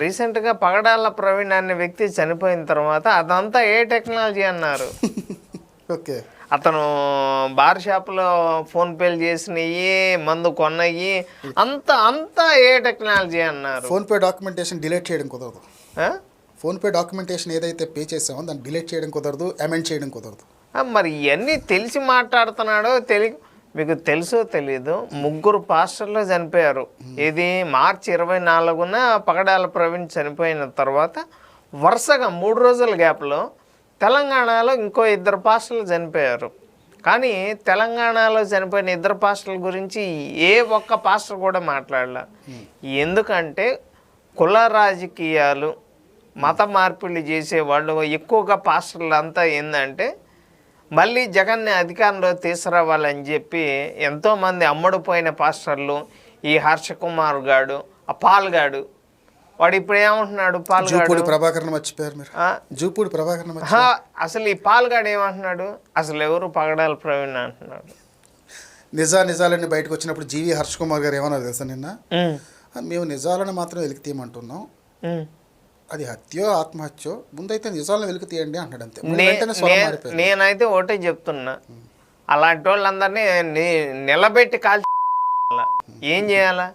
రీసెంట్గా పగడాల ప్రవీణ్ అనే వ్యక్తి చనిపోయిన తర్వాత అదంతా ఏ టెక్నాలజీ అన్నారు? ఓకే. అతను బార్ షాప్లో ఫోన్ పేలు చేసినవి మందు కొన్నవి అంత అంతా ఏ టెక్నాలజీ అన్నారు? ఫోన్పే డాక్యుమెంటేషన్ డిలీట్ చేయడం కుదరదు? ఫోన్పే డాక్యుమెంటేషన్ ఏదైతే పే చేసామో దాన్ని డిలీట్ చేయడం కుదరదు అమెండ్ చేయడం కుదరదు. మరి ఇవన్నీ తెలిసి మాట్లాడుతున్నాడో తెలి మీకు తెలుసో తెలీదు ముగ్గురు పాస్టర్లు చనిపోయారు. ఇది మార్చి ఇరవై నాలుగున పగడాల ప్రవీణ్ చనిపోయిన తర్వాత వరుసగా మూడు రోజుల గ్యాప్లో తెలంగాణలో ఇంకో ఇద్దరు పాస్టర్లు చనిపోయారు. కానీ తెలంగాణలో చనిపోయిన ఇద్దరు పాస్టర్ల గురించి ఏ ఒక్క పాస్టర్ కూడా మాట్లాడలే. ఎందుకంటే కుల రాజకీయాలు మత మార్పిడి చేసేవాళ్ళు ఎక్కువగా పాస్టర్లు అంతా ఏంటంటే మళ్ళీ జగన్ని అధికారంలో తీసుకురావాలని చెప్పి ఎంతోమంది అమ్ముడుపోయిన పాస్టర్లు ఈ హర్ష కుమార్ గాడు ఆ పాల్గాడు వాడు ఇప్పుడు ఏమంటున్నాడు? పాల్గాడు జూపూడి ప్రభాకర్ని మర్చిపోయారు మీరు. జూపూడి హా, అసలు ఈ పాల్గాడు ఏమంటున్నాడు? అసలు ఎవరు పగడాల ప్రవీణ్ అంటున్నాడు? నిజా నిజాలన్నీ బయటకు వచ్చినప్పుడు జీవి హర్ష కుమార్ గారు ఏమన్నారు తెలుసా నిన్న? మేము నిజాలను మాత్రం వెలికి తీయమంటున్నాం. అది హత్యో ఆత్మహత్యో ముందైతే నిజాలను వెలికి తీయండి అంటాడు అంతే. నేనైతే ఒకటే చెప్తున్నా. అలాంటి వాళ్ళందరినీ నిలబెట్టి కాల్చి ఏం చేయాలా?